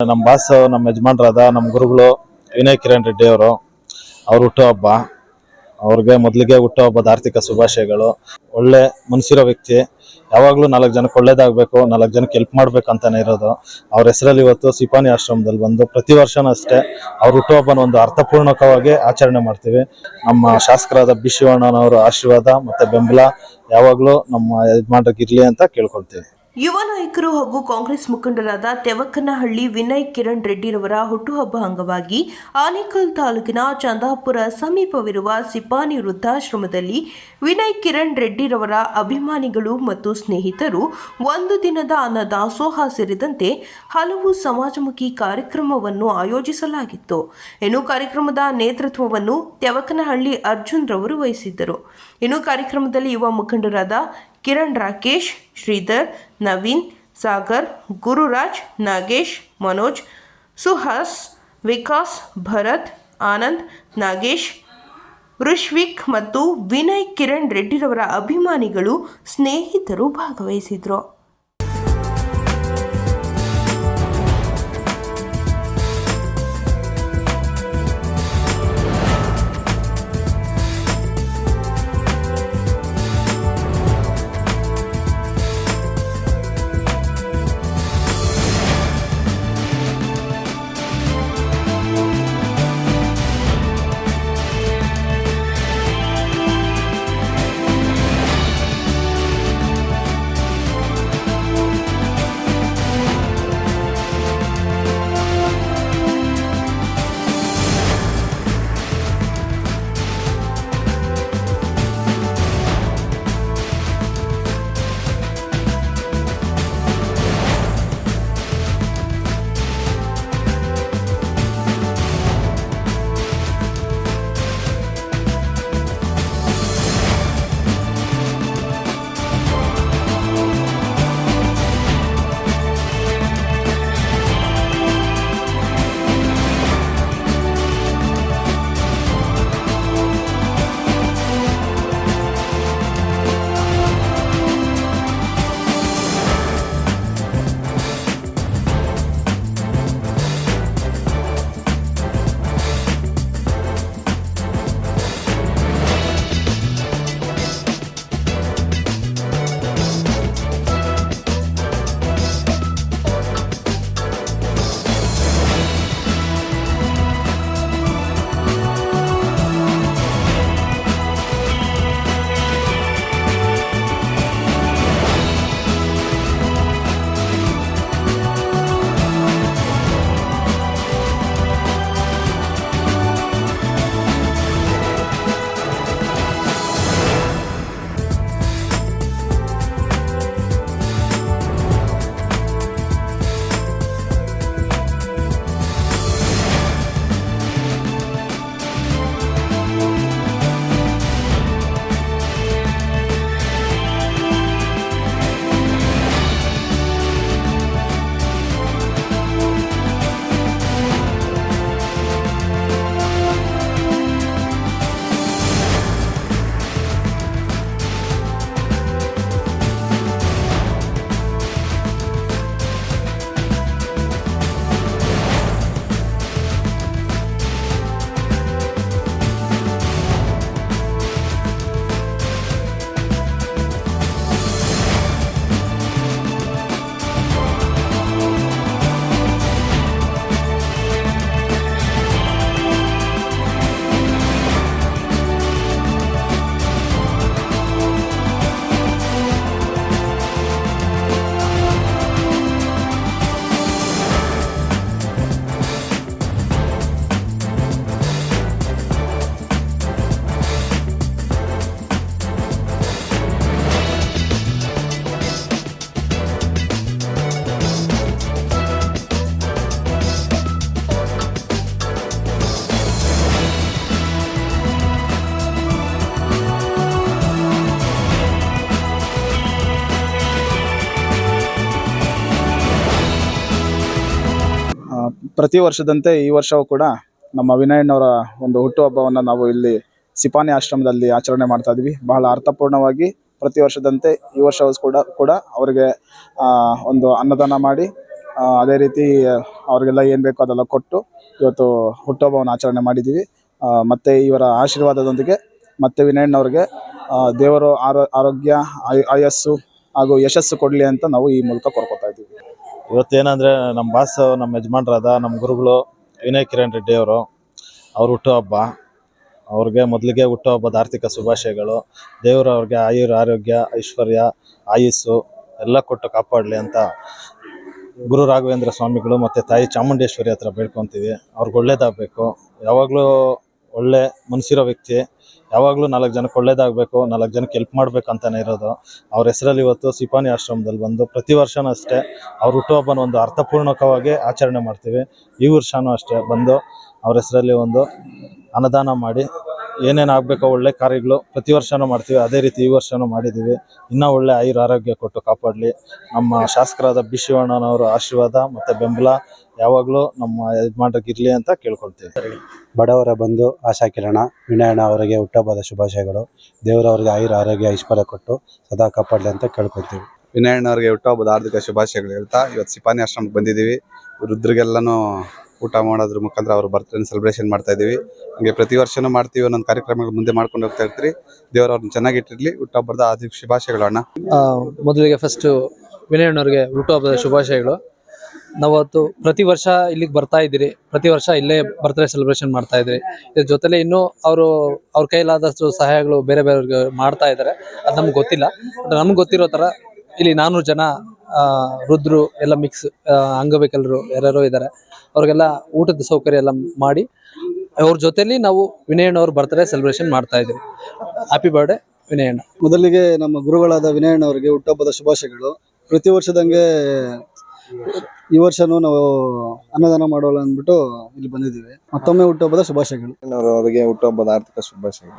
ನಮ್ಮ ಬಾಸ್ ನಮ್ಮ ಯಜಮಾನ್ರಾದ ನಮ್ಮ ಗುರುಗಳು ವಿನಯ್ ಕಿರಣ್ ರೆಡ್ಡಿ ಅವರು, ಅವ್ರ ಹುಟ್ಟುಹಬ್ಬ ಅವ್ರಿಗೆ ಮೊದಲಿಗೆ ಹುಟ್ಟುಹಬ್ಬದ ಆರ್ಥಿಕ ಶುಭಾಶಯಗಳು. ಒಳ್ಳೆ ಮನಸ್ಸಿರೋ ವ್ಯಕ್ತಿ. ಯಾವಾಗಲೂ ನಾಲ್ಕು ಜನಕ್ಕೆ ಒಳ್ಳೇದಾಗಬೇಕು, ನಾಲ್ಕು ಜನಕ್ಕೆ ಹೆಲ್ಪ್ ಮಾಡ್ಬೇಕು ಅಂತಾನೆ ಇರೋದು. ಅವ್ರ ಹೆಸರಲ್ಲಿ ಇವತ್ತು ಸಿಪಾನಿ ಆಶ್ರಮದಲ್ಲಿ ಬಂದು ಪ್ರತಿ ವರ್ಷನೂ ಅಷ್ಟೇ ಅವ್ರ ಹುಟ್ಟುಹಬ್ಬನ ಒಂದು ಅರ್ಥಪೂರ್ಣಕವಾಗಿ ಆಚರಣೆ ಮಾಡ್ತೀವಿ. ನಮ್ಮ ಶಾಸಕರಾದ ಬಿ ಶಿವಣ್ಣನವರ ಆಶೀರ್ವಾದ ಮತ್ತೆ ಬೆಂಬಲ ಯಾವಾಗಲೂ ನಮ್ಮ ಯಜಮಾನರಿಗಿರಲಿ ಅಂತ ಕೇಳ್ಕೊಳ್ತೀವಿ. ಯುವ ನಾಯಕರು ಹಾಗೂ ಕಾಂಗ್ರೆಸ್ ಮುಖಂಡರಾದ ತೆವಕ್ಕನಹಳ್ಳಿ ವಿನಯ್ ಕಿರಣ್ ರೆಡ್ಡಿರವರ ಹುಟ್ಟುಹಬ್ಬ ಅಂಗವಾಗಿ ಆನೇಕಲ್ ತಾಲೂಕಿನ ಚಂದಾಪುರ ಸಮೀಪವಿರುವ ಸಿಪಾನಿ ವೃದ್ಧಾಶ್ರಮದಲ್ಲಿ ವಿನಯ್ ಕಿರಣ್ ರೆಡ್ಡಿರವರ ಅಭಿಮಾನಿಗಳು ಮತ್ತು ಸ್ನೇಹಿತರು ಒಂದು ದಿನದ ಅನ್ನ ದಾಸೋಹ ಸೇರಿದಂತೆ ಹಲವು ಸಮಾಜಮುಖಿ ಕಾರ್ಯಕ್ರಮವನ್ನು ಆಯೋಜಿಸಲಾಗಿತ್ತು. ಇನ್ನು ಕಾರ್ಯಕ್ರಮದ ನೇತೃತ್ವವನ್ನು ತೆವಕನಹಳ್ಳಿ ಅರ್ಜುನ್ ರವರು ವಹಿಸಿದ್ದರು. ಇನ್ನು ಕಾರ್ಯಕ್ರಮದಲ್ಲಿ ಯುವ ಮುಖಂಡರಾದ ಕಿರಣ್ ರಾಕೇಶ್, ಶ್ರೀಧರ್, ನವೀನ್, ಸಾಗರ್, ಗುರುರಾಜ್, ನಾಗೇಶ್, ಮನೋಜ್, ಸುಹಾಸ್, ವಿಕಾಸ್, ಭರತ್, ಆನಂದ್, ನಾಗೇಶ್, ಋಷ್ವಿಕ್ ಮತ್ತು ವಿನಯ್ ಕಿರಣ್ ರೆಡ್ಡಿರವರ ಅಭಿಮಾನಿಗಳು ಸ್ನೇಹಿತರು ಭಾಗವಹಿಸಿದ್ರು. ಪ್ರತಿ ವರ್ಷದಂತೆ ಈ ವರ್ಷವೂ ಕೂಡ ನಮ್ಮ ವಿನಯಣ್ಣವರ ಒಂದು ಹುಟ್ಟುಹಬ್ಬವನ್ನು ನಾವು ಇಲ್ಲಿ ಸಿಪಾನಿ ಆಶ್ರಮದಲ್ಲಿ ಆಚರಣೆ ಮಾಡ್ತಾ ಇದ್ವಿ. ಬಹಳ ಅರ್ಥಪೂರ್ಣವಾಗಿ ಪ್ರತಿ ವರ್ಷದಂತೆ ಈ ವರ್ಷವೂ ಕೂಡ ಕೂಡ ಅವರಿಗೆ ಒಂದು ಅನ್ನದಾನ ಮಾಡಿ ಅದೇ ರೀತಿ ಅವ್ರಿಗೆಲ್ಲ ಏನು ಬೇಕೋ ಅದೆಲ್ಲ ಕೊಟ್ಟು ಇವತ್ತು ಹುಟ್ಟುಹಬ್ಬವನ್ನು ಆಚರಣೆ ಮಾಡಿದ್ದೀವಿ. ಮತ್ತು ಇವರ ಆಶೀರ್ವಾದದೊಂದಿಗೆ ಮತ್ತೆ ವಿನಯಣ್ಣವ್ರಿಗೆ ದೇವರು ಆರೋ, ಆರೋಗ್ಯ, ಆಯ್, ಆಯಸ್ಸು ಹಾಗೂ ಯಶಸ್ಸು ಕೊಡಲಿ ಅಂತ ನಾವು ಈ ಮೂಲಕ ಕೊಡ್ಕೊತಾ ಇದ್ದೀವಿ. ಇವತ್ತೇನಂದ್ರೆ ನಮ್ಮ ಬಾಸ್ ನಮ್ಮ ಯಜಮಾನ್ರಾದ ನಮ್ಮ ಗುರುಗಳು ವಿನಯ್ ಕಿರಣ್ ರೆಡ್ಡಿ ಅವರು, ಅವ್ರ ಹುಟ್ಟುಹಬ್ಬ ಅವ್ರಿಗೆ ಮೊದಲಿಗೆ ಹುಟ್ಟುಹಬ್ಬದ ಆರ್ಥಿಕ ಶುಭಾಶಯಗಳು. ದೇವರು ಅವ್ರಿಗೆ ಆಯುರ್, ಆರೋಗ್ಯ, ಐಶ್ವರ್ಯ, ಆಯುಸ್ಸು ಎಲ್ಲ ಕೊಟ್ಟು ಕಾಪಾಡಲಿ ಅಂತ ಗುರು ರಾಘವೇಂದ್ರ ಸ್ವಾಮಿಗಳು ಮತ್ತು ತಾಯಿ ಚಾಮುಂಡೇಶ್ವರಿ ಹತ್ರ ಬೇಡ್ಕೊತೀವಿ. ಅವ್ರಿಗೆ ಒಳ್ಳೇದಾಗಬೇಕು. ಯಾವಾಗಲೂ ಒಳ್ಳೆ ಮನಸ್ಸಿರೋ ವ್ಯಕ್ತಿ, ಯಾವಾಗಲೂ ನಾಲ್ಕು ಜನಕ್ಕೆ ಒಳ್ಳೇದಾಗಬೇಕು, ನಾಲ್ಕು ಜನಕ್ಕೆ ಹೆಲ್ಪ್ ಮಾಡಬೇಕು ಅಂತಾನೆ ಇರೋದು. ಅವ್ರ ಹೆಸರಲ್ಲಿ ಇವತ್ತು ಸಿಪಾನಿ ಆಶ್ರಮದಲ್ಲಿ ಬಂದು ಪ್ರತಿ ವರ್ಷವೂ ಅಷ್ಟೇ ಅವ್ರ ಹುಟ್ಟುಹಬ್ಬನ ಒಂದು ಅರ್ಥಪೂರ್ಣಕವಾಗಿ ಆಚರಣೆ ಮಾಡ್ತೀವಿ. ಈ ವರ್ಷನೂ ಅಷ್ಟೇ ಬಂದು ಅವ್ರ ಹೆಸರಲ್ಲಿ ಒಂದು ಅನ್ನದಾನ ಮಾಡಿ ಏನೇನು ಆಗಬೇಕೋ ಒಳ್ಳೆ ಕಾರ್ಯಗಳು ಪ್ರತಿ ವರ್ಷನೂ ಮಾಡ್ತೀವಿ. ಅದೇ ರೀತಿ ಈ ವರ್ಷನೂ ಮಾಡಿದ್ದೀವಿ. ಇನ್ನೂ ಒಳ್ಳೆ ಆಯುರ ಆರೋಗ್ಯ ಕೊಟ್ಟು ಕಾಪಾಡಲಿ. ನಮ್ಮ ಶಾಸಕರಾದ ಬಿ ಶಿವಣ್ಣನವರ ಆಶೀರ್ವಾದ ಮತ್ತು ಬೆಂಬಲ ಯಾವಾಗಲೂ ನಮ್ಮ ಯಜಮಾನ್ರಿಗೆ ಇರಲಿ ಅಂತ ಕೇಳ್ಕೊಳ್ತೀವಿ. ಬಡವರ ಬಂದು ಆಶಾ ಕಿರಣ ವಿನಯಣ್ಣ ಅವರಿಗೆ ಹುಟ್ಟಹಬ್ಬದ ಶುಭಾಶಯಗಳು. ದೇವರವರಿಗೆ ಆಯುರ ಆರೋಗ್ಯ ಐಶ್ವರ್ಯ ಕೊಟ್ಟು ಸದಾ ಕಾಪಾಡಲಿ ಅಂತ ಕೇಳ್ಕೊತೀವಿ ವಿನಯಣ್ಣವ್ರಿಗೆ ಹುಟ್ಟುಹಬ್ಬದ ಹಾರ್ದಿಕ ಶುಭಾಶಯಗಳು ಹೇಳ್ತಾ ಇವತ್ತು ಸಿಪಾನಿ ಆಶ್ರಮಕ್ಕೆ ಬಂದಿದ್ದೀವಿ. ವೃದ್ಧರಿಗೆಲ್ಲನೂ ಊಟ ಮಾಡೋದ್ರ ಮುಖಾಂತರ ಅವ್ರ ಬರ್ತ್ಡೇ ಸೆಲೆಬ್ರೇಷನ್ ಮಾಡ್ತಾ ಇದೀವಿ ಹಂಗೆ ಪ್ರತಿ ವರ್ಷನೂ ಮಾಡ್ತೀವಿ, ಒಂದೊಂದು ಕಾರ್ಯಕ್ರಮಗಳು ಮುಂದೆ ಮಾಡ್ಕೊಂಡು ಹೋಗ್ತಾ ಇರ್ತೀರಿ. ದೇವರು ಅವ್ರನ್ನ ಚೆನ್ನಾಗಿಟ್ಟಿರ್ಲಿ ಊಟ ಹಬ್ಬದ ಶುಭಾಶಯಗಳು ಅಣ್ಣ. ಮೊದಲಿಗೆ ಫಸ್ಟು ವಿನಯಣ್ಣವ್ರಿಗೆ ಹಬ್ಬದ ಶುಭಾಶಯಗಳು. ನಾವತ್ತು ಪ್ರತಿ ವರ್ಷ ಇಲ್ಲಿಗೆ ಬರ್ತಾ ಇದ್ದೀರಿ. ಪ್ರತಿ ವರ್ಷ ಇಲ್ಲೇ ಬರ್ತ್ಡೇ ಸೆಲೆಬ್ರೇಷನ್ ಮಾಡ್ತಾ ಇದ್ದೀರಿ. ಇದ್ರ ಜೊತೆಲೆ ಇನ್ನೂ ಅವರು, ಅವ್ರ ಕೈಲಾದಷ್ಟು ಸಹಾಯಗಳು ಬೇರೆ ಬೇರೆಯವ್ರಿಗೆ ಮಾಡ್ತಾ ಇದ್ದಾರೆ. ಅದು ನಮ್ಗೆ ಗೊತ್ತಿಲ್ಲ. ನಮ್ಗೆ ಗೊತ್ತಿರೋ ಥರ ಇಲ್ಲಿ ನಾನ್ನೂರು ಜನ ವೃದ್ಧರು ಎಲ್ಲ ಮಿಕ್ಸ್ ಅಂಗವಿಕಲರು ಯಾರ್ಯಾರೋ ಇದ್ದಾರೆ ಅವ್ರಿಗೆಲ್ಲ ಊಟದ ಸೌಕರ್ಯ ಎಲ್ಲ ಮಾಡಿ ಅವ್ರ ಜೊತೆಯಲ್ಲಿ ನಾವು ವಿನಯಣ್ಣವ್ರ ಬರ್ತಾರೆ ಸೆಲೆಬ್ರೇಷನ್ ಮಾಡ್ತಾ ಇದ್ದೀವಿ. ಹ್ಯಾಪಿ ಬರ್ಡೇ ವಿನಯಣ್ಣ. ಮೊದಲಿಗೆ ನಮ್ಮ ಗುರುಗಳಾದ ವಿನಯಣ್ಣ ಅವರಿಗೆ ಹುಟ್ಟಹಬ್ಬದ ಶುಭಾಶಯಗಳು. ಪ್ರತಿ ವರ್ಷದಂಗೆ ಈ ವರ್ಷನೂ ನಾವು ಅನ್ನದಾನ ಮಾಡೋಲ್ಲ ಅಂದ್ಬಿಟ್ಟು ಇಲ್ಲಿ ಬಂದಿದ್ದೀವಿ. ಮತ್ತೊಮ್ಮೆ ಹುಟ್ಟುಹಬ್ಬದ ಶುಭಾಶಯಗಳು. ಅವರಿಗೆ ಹುಟ್ಟುಹಬ್ಬದ ಆರ್ಥಿಕ ಶುಭಾಶಯಗಳು.